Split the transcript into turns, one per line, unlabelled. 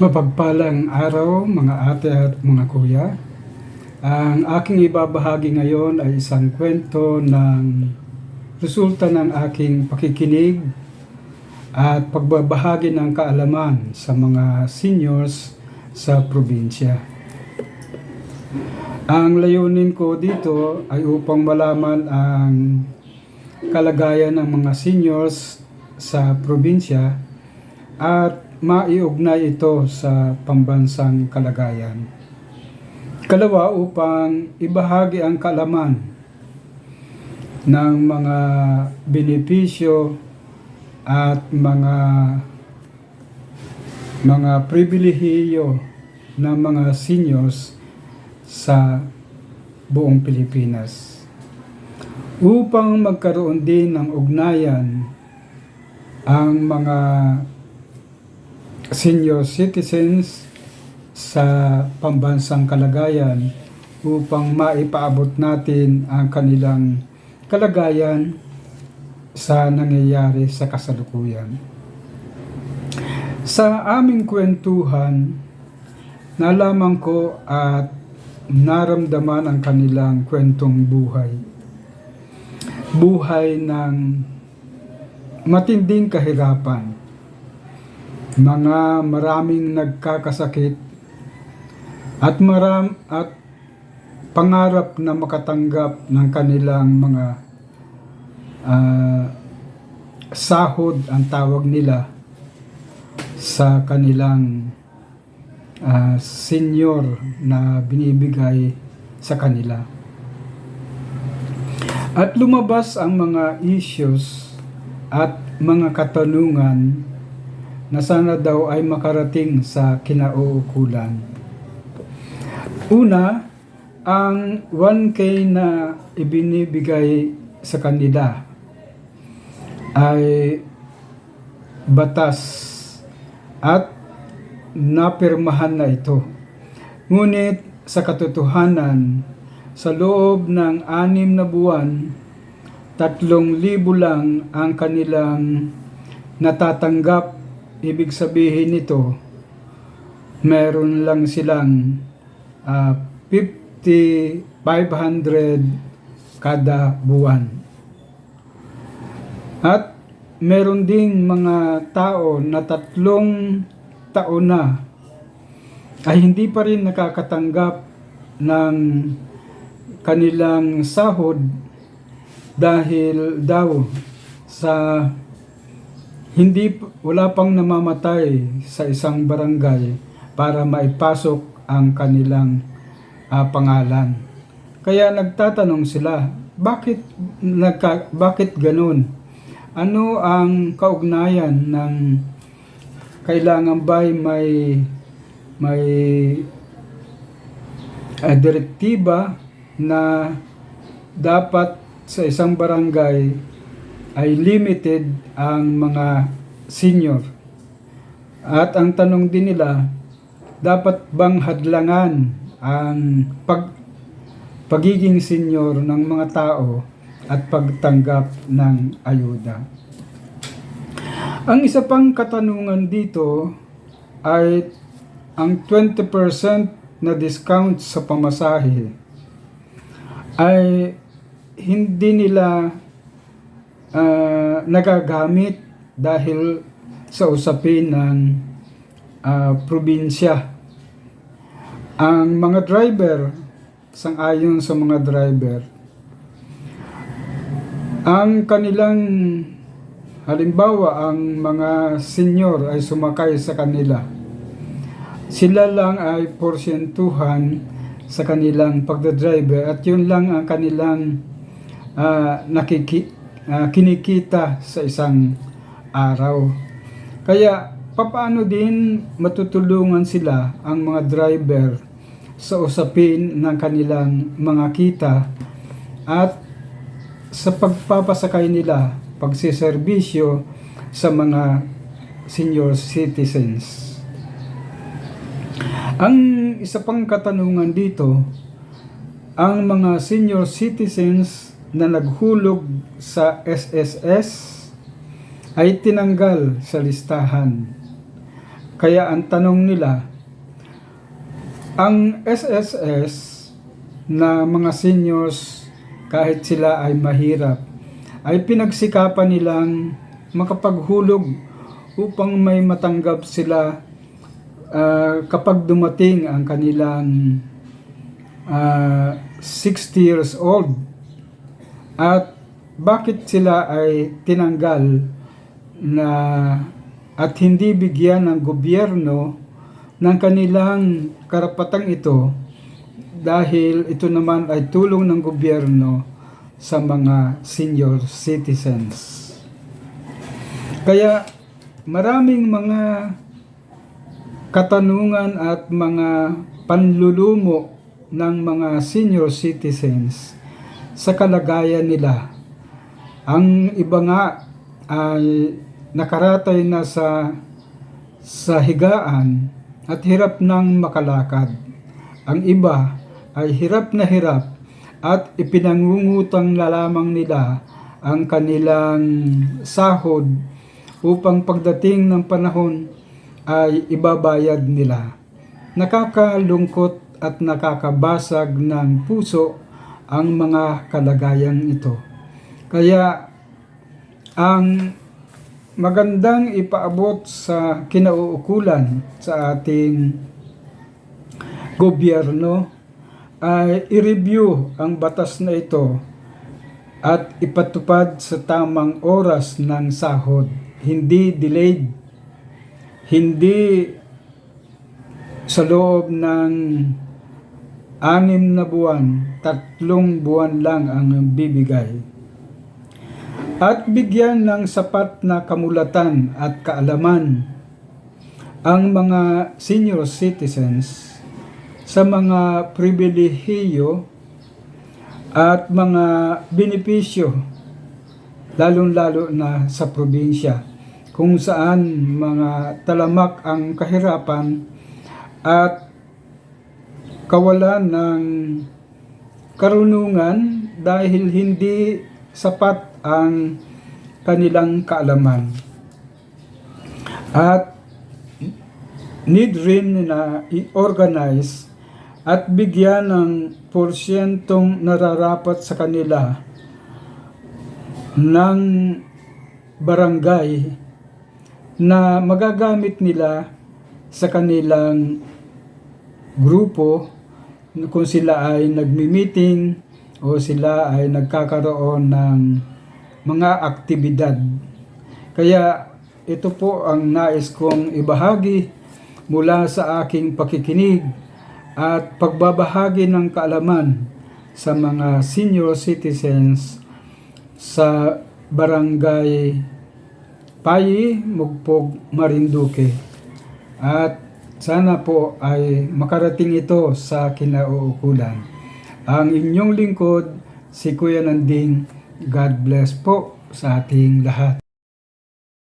Mapagpalang araw mga ate at mga kuya. Ang aking ibabahagi ngayon ay isang kwento ng resulta ng aking pakikinig at pagbabahagi ng kaalaman sa mga seniors sa probinsya. Ang layunin ko dito ay upang malaman ang kalagayan ng mga seniors sa probinsya at maiugnay ito sa pambansang kalagayan. Kalawa upang ibahagi ang kalaman ng mga benepisyo at mga mga pribilehiyo ng mga seniors sa buong Pilipinas. Upang magkaroon din ng ugnayan ang mga senior citizens sa pambansang kalagayan upang maipaabot natin ang kanilang kalagayan sa nangyayari sa kasalukuyan. Sa aming kwentuhan, nalaman ko at naramdaman ang kanilang kwentong buhay. Buhay ng matinding kahirapan mga maraming nagkakasakit at maram at pangarap na makatanggap ng kanilang mga uh, sahod ang tawag nila sa kanilang uh, senior na binibigay sa kanila. At lumabas ang mga issues at mga katanungan na sana daw ay makarating sa kinauukulan. Una, ang 1K na ibinibigay sa kanila ay batas at napirmahan na ito. Ngunit sa katotohanan, sa loob ng anim na buwan, tatlong libo lang ang kanilang natatanggap Ibig sabihin nito, meron lang silang uh, 50, 500 kada buwan. At meron ding mga tao na tatlong taon na ay hindi pa rin nakakatanggap ng kanilang sahod dahil daw sa hindi wala pang namamatay sa isang barangay para maipasok ang kanilang uh, pangalan. Kaya nagtatanong sila, bakit nagka, bakit ganun? Ano ang kaugnayan ng kailangan ba may may uh, direktiba na dapat sa isang barangay ay limited ang mga senior. At ang tanong din nila, dapat bang hadlangan ang pag, pagiging senior ng mga tao at pagtanggap ng ayuda? Ang isa pang katanungan dito ay ang 20% na discount sa pamasahe ay hindi nila uh, nagagamit dahil sa usapin ng uh, probinsya. Ang mga driver, sang-ayon sa mga driver, ang kanilang halimbawa ang mga senior ay sumakay sa kanila. Sila lang ay porsyentuhan sa kanilang pagdadriver at yun lang ang kanilang uh, nakiki uh, kinikita sa isang araw. Kaya papaano din matutulungan sila ang mga driver sa usapin ng kanilang mga kita at sa pagpapasakay nila, pagsiservisyo sa mga senior citizens. Ang isa pang katanungan dito, ang mga senior citizens na naghulog sa SSS ay tinanggal sa listahan. Kaya ang tanong nila, ang SSS na mga seniors kahit sila ay mahirap ay pinagsikapan nilang makapaghulog upang may matanggap sila ah, kapag dumating ang kanilang ah, 60 years old at bakit sila ay tinanggal na at hindi bigyan ng gobyerno ng kanilang karapatang ito dahil ito naman ay tulong ng gobyerno sa mga senior citizens. Kaya maraming mga katanungan at mga panlulumo ng mga senior citizens sa kalagayan nila. Ang iba nga ay nakaratay na sa sa higaan at hirap nang makalakad. Ang iba ay hirap na hirap at ipinangungutang na lamang nila ang kanilang sahod upang pagdating ng panahon ay ibabayad nila. Nakakalungkot at nakakabasag ng puso ang mga kalagayang ito. Kaya ang magandang ipaabot sa kinauukulan sa ating gobyerno ay i-review ang batas na ito at ipatupad sa tamang oras ng sahod. Hindi delayed. Hindi sa loob ng anim na buwan, tatlong buwan lang ang bibigay. At bigyan ng sapat na kamulatan at kaalaman ang mga senior citizens sa mga pribilehiyo at mga benepisyo lalong-lalo na sa probinsya kung saan mga talamak ang kahirapan at kawalan ng karunungan dahil hindi sapat ang kanilang kaalaman. At need rin na i-organize at bigyan ng porsyentong nararapat sa kanila ng barangay na magagamit nila sa kanilang grupo kung sila ay nagmi-meeting o sila ay nagkakaroon ng mga aktibidad. Kaya ito po ang nais kong ibahagi mula sa aking pakikinig at pagbabahagi ng kaalaman sa mga senior citizens sa barangay Payi, Mugpog, Marinduque. At sana po ay makarating ito sa kinauukulan. Ang inyong lingkod, si Kuya Nanding, God bless po sa ating lahat.